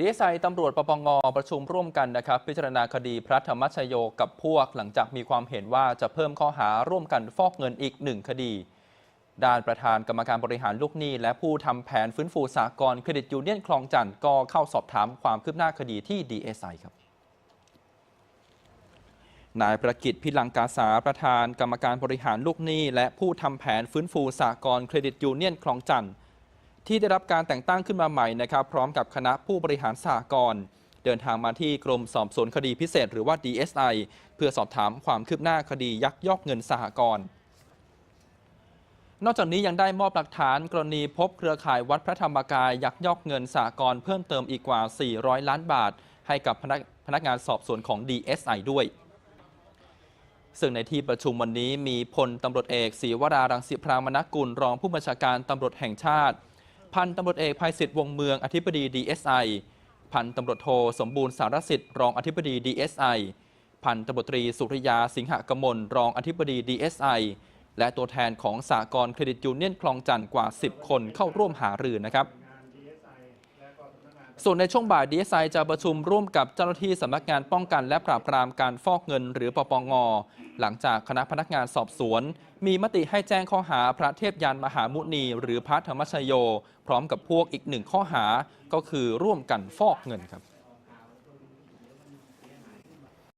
ดีเอสไอตำรวจปปงประชุมร่วมกันนะครับ พิจารณาคดีพระธรรมชโยกับพวกหลังจากมีความเห็นว่าจะเพิ่มข้อหาร่วมกันฟอกเงินอีกหนึ่งคดี ด้านประธานกรรมการบริหารลูกหนี้ และผู้ทำแผนฟื้นฟูสากลเครดิตยูเนียนคลองจันทร์ก็เข้าสอบถามความคืบหน้าคดีที่ DSI ครับนายประกิตพิลังกาสาประธานกรรมการบริหารลูกหนี้ และผู้ทำแผนฟื้นฟูสากลเครดิตยูเนียนคลองจันทร์ ที่ได้รับการแต่งตั้งขึ้นมาใหม่นะครับ พร้อมกับคณะผู้บริหารสากลเดินทางมาที่กรมสอบสวนคดีพิเศษ หรือว่า DSI เพื่อสอบถามความคืบหน้าคดียักยอกเงินสหกรณ์นอกจากนี้ยังได้มอบหลักฐานกรณีพบเครือข่ายวัดพระธรรมกายยักยอกเงินสากลเพิ่มเติมอีกกว่า 400 ล้านบาท ให้กับพนักพนักงานสอบสวนของ DSI ด้วย ซึ่งในที่ประชุมวันนี้มีพลตำรวจเอกศรีวรารังสิพรามนกุลรองผู้บัญชาการตำรวจแห่งชาติ พันตำรวจเอกภัยศิษฐ์วงเมืองอธิบดี DSI พันตำรวจโทสมบูรณ์สารสิทธิ์รองอธิบดี DSI พันตำรวจตรีสุริยาสิงหกมลรองอธิบดี DSI และตัวแทนของสากลเครดิตยูเนียนคลองจันทร์กว่า 10 คนเข้าร่วมหารือนะครับ ส่วนในช่วงบ่ายดีไซจะประชุมร่วมกับเจ้าหน้าที่สำนักงานป้องกันและปราบปรามการฟอกเงินหรือปปง หลังจากคณะพนักงานสอบสวน มีมติให้แจ้งข้อหาพระเทพยานมหามุนี หรือพระธรรมชโย พร้อมกับพวกอีกหนึ่งข้อหาก็คือร่วมกันฟอกเงินครับ